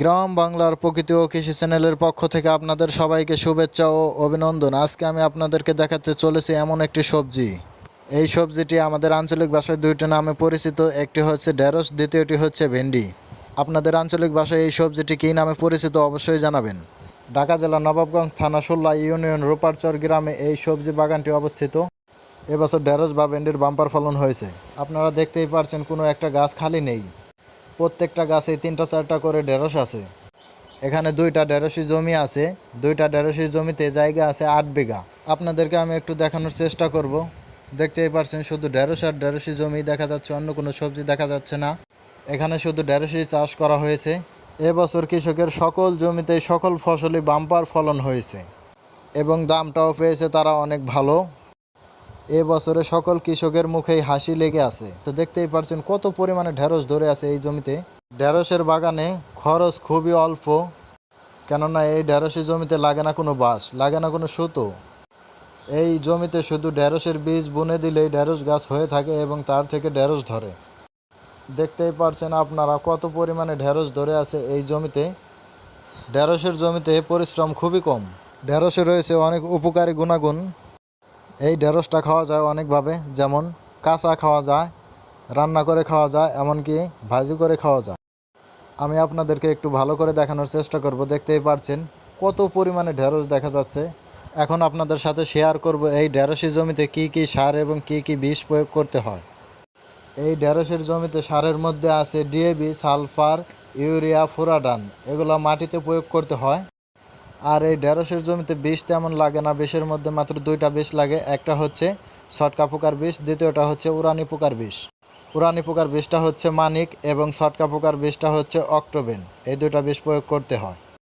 গ্রাম বাংলার প্রকৃতি ও কৃষি চ্যানেলের পক্ষ থেকে আপনাদের সবাইকে শুভেচ্ছা ও অভিনন্দন। আজকে আমি আপনাদেরকে দেখাতে চলেছি এমন একটি সবজি। এই সবজিটি আমাদের আঞ্চলিক ভাষায় দুইটি নামে পরিচিত, একটি হচ্ছে ঢেঁড়স, দ্বিতীয়টি হচ্ছে ভেন্ডি। আপনাদের আঞ্চলিক ভাষায় এই সবজিটি কী নামে পরিচিত অবশ্যই জানাবেন। ঢাকা জেলার নবাবগঞ্জ থানা সোল্লা ইউনিয়ন রূপারচর গ্রামে এই সবজি বাগানটি অবস্থিত। এবছর ঢেঁড়স বা ভেন্ডির বাম্পার ফলন হয়েছে। আপনারা দেখতেই পারছেন কোনো একটা গাছ খালি নেই। প্রত্যেকটা গাছে তিনটা, চারটা করে ঢেঁড়স আছে। এখানে দুইটা ঢেঁড়সি জমি আছে। দুইটা ঢেঁড়সি জমিতে জায়গা আছে আট বিঘা। আপনাদেরকে আমি একটু দেখানোর চেষ্টা করব। দেখতেই পারছেন, শুধু ঢেঁড়স আর ঢেঁড়সি জমি দেখা যাচ্ছে, অন্য কোনো সবজি দেখা যাচ্ছে না। এখানে শুধু ঢেঁড়সি চাষ করা হয়েছে। এবছর কৃষকের সকল জমিতে সকল ফসলই বাম্পার ফলন হয়েছে। এবং দামটাও পেয়েছে তারা অনেক ভালো। এ বছরে সকল কৃষকের মুখেই হাসি লেগে আছে। তো দেখতেই পারছেন কত পরিমাণে ঢেঁড়স ধরে আছে এই জমিতে। ঢেঁড়সের বাগানে খরচ খুবই অল্প, কেননা এই ঢেঁড়সের জমিতে লাগে না কোনো বাঁশ, লাগে না কোনো সুতো। এই জমিতে শুধু ঢেঁড়সের বীজ বুনে দিলেই ঢেঁড়স গাছ হয়ে থাকে এবং তার থেকে ঢেঁড়স ধরে। দেখতেই পারছেন আপনারা কত পরিমাণে ঢেঁড়স ধরে আছে এই জমিতে। ঢেঁড়সের জমিতে পরিশ্রম খুবই কম। ঢেঁড়সে রয়েছে অনেক উপকারী গুণাগুণ। এই ঢেঁড়সটা খাওয়া যায় অনেকভাবে, যেমন কাঁচা খাওয়া যায়, রান্না করে খাওয়া যায়, এমনকি ভাজি করে খাওয়া যায়। আমি আপনাদেরকে একটু ভালো করে দেখানোর চেষ্টা করব, দেখতেই পারছেন কত পরিমাণে ঢেঁড়স দেখা যাচ্ছে। এখন আপনাদের সাথে শেয়ার করব এই ঢেঁড়সের জমিতে কি কি সার এবং কি কি বিষ প্রয়োগ করতে হয়। এই ঢেঁড়সের জমিতে সারের মধ্যে আছে ডিএবি সালফার, ইউরিয়া, ফুরাডান, এগুলো মাটিতে প্রয়োগ করতে হয়। আর এই ঢেঁড়সের জমিতে বিষ তেমন লাগে না। বিষের মধ্যে মাত্র দুইটা বিষ লাগে। একটা হচ্ছে ছটকা পোকার বিষ, দ্বিতীয়টা হচ্ছে উড়ানি পোকার বিষ। উড়ানি পোকার বিষটা হচ্ছে মানিক এবং ছটকা পোকার বিষটা হচ্ছে অক্টোবেন। এই দুইটা বিষ প্রয়োগ করতে হয়।